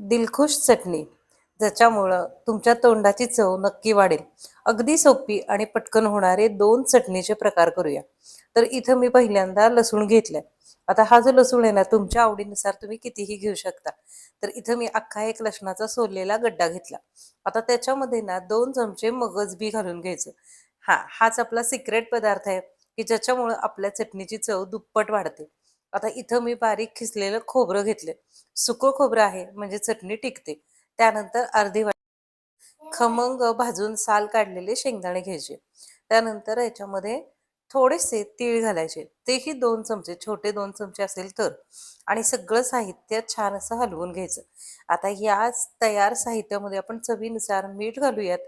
दिलखुश चटणी ज्याच्यामुळं तुमच्या तोंडाची चव नक्की वाढेल. अगदी सोपी आणि पटकन होणारे दोन चटणीचे प्रकार करूया. तर इथं मी पहिल्यांदा लसूण घेतलाय. आता हा जो लसूण आहे ना तुमच्या आवडीनुसार तुम्ही कितीही घेऊ शकता. तर इथं मी अख्खा एक लसणाचा सोललेला गड्डा घेतला. आता त्याच्यामध्ये ना दोन चमचे मगज बी घालून घ्यायचं. हा हाच आपला सिक्रेट पदार्थ आहे की ज्याच्यामुळं आपल्या चटणीची चव दुप्पट वाढते. आता इथं मी बारीक खिसलेलं खोबरं घेतलं. सुकं खोबरं आहे म्हणजे चटणी टिकते. त्यानंतर अर्धी वाटी खमंग भाजून साल काढलेले शेंगदाणे घ्यायचे. त्यानंतर याच्यामध्ये थोडेसे तीळ घालायचे. तेही दोन चमचे छोटे दोन चमचे असेल तर. आणि सगळं साहित्य छान असं हलवून घ्यायचं. आता या तयार साहित्यामध्ये आपण चवीनुसार मीठ घालूयात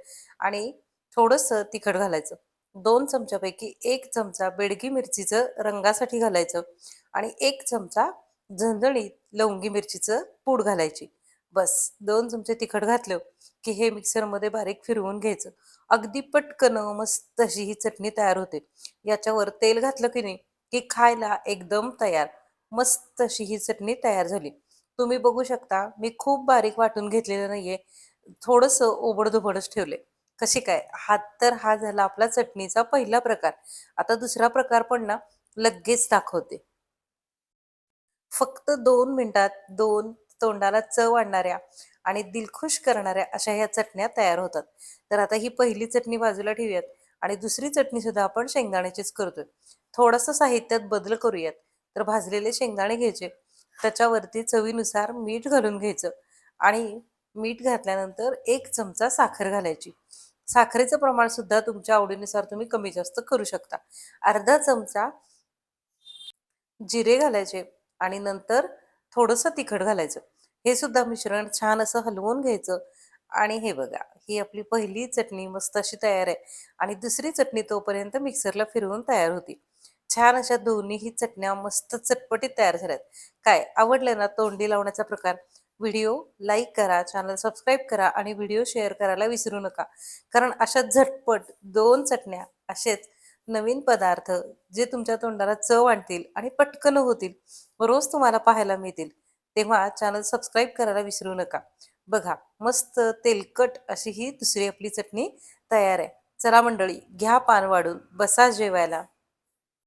आणि थोडंसं तिखट घालायचं. दोन चमच्यापैकी एक चमचा बेडगी मिरचीचं रंगासाठी घालायचं आणि एक चमचा झणझणीत लवंगी मिरचीचं पूड घालायची. बस दोन चमचे तिखट घातलं की हे मिक्सरमध्ये बारीक फिरवून घ्यायचं. अगदी पटकन मस्त अशी ही चटणी तयार होते. याच्यावर तेल घातलं की नाही की खायला एकदम तयार. मस्त अशी ही चटणी तयार झाली. तुम्ही बघू शकता मी खूप बारीक वाटून घेतलेलं नाहीये. थोडंसं ओबडधोबडच ठेवले कशी काय? हा तर हा झाला आपला चटणीचा पहिला प्रकार. आता दुसरा प्रकार पण ना लगेच दाखवते. फक्त दोन मिनिटात दोन तोंडाला चव आणणाऱ्या आणि दिलखुश करणाऱ्या अशा ह्या चटण्या तयार होतात. तर आता ही पहिली चटणी बाजूला ठेवूयात आणि दुसरी चटणी सुद्धा आपण शेंगदाण्याचीच करतोय. थोडंसं साहित्यात बदल करूयात. तर भाजलेले शेंगदाणे घ्यायचे. त्याच्यावरती चवीनुसार मीठ घालून घ्यायचं आणि मीठ घातल्यानंतर एक चमचा साखर घालायची. साखरेचं प्रमाण सुद्धा तुमच्या आवडीनुसार तुम्ही कमी जास्त करू शकता. अर्धा चमचा जिरे घालायचे आणि नंतर थोडंसं तिखट घालायचं. हे सुद्धा मिश्रण छान असं हलवून घ्यायचं. आणि हे बघा ही आपली पहिली चटणी मस्त अशी तयार आहे. आणि दुसरी चटणी तोपर्यंत मिक्सरला फिरवून तयार होती. छान अशा दोन्हीही चटण्या मस्त चटपटीत तयार झाल्यात. काय आवडलं ना तोंडी लावण्याचा प्रकार? व्हिडिओ लाईक करा चॅनल सबस्क्राईब करा आणि व्हिडिओ शेअर करायला विसरू नका. कारण अशा झटपट दोन चटण्या असेच नवीन पदार्थ जे तुमच्या तोंडाला चव आणतील आणि पटकन होतील रोज तुम्हाला पाहायला मिळतील तेव्हा चॅनल सबस्क्राईब करायला विसरू नका. बघा मस्त तेलकट अशी ही दुसरी आपली चटणी तयार आहे. चला मंडळी घ्या पान वाढून बसा जेवायला.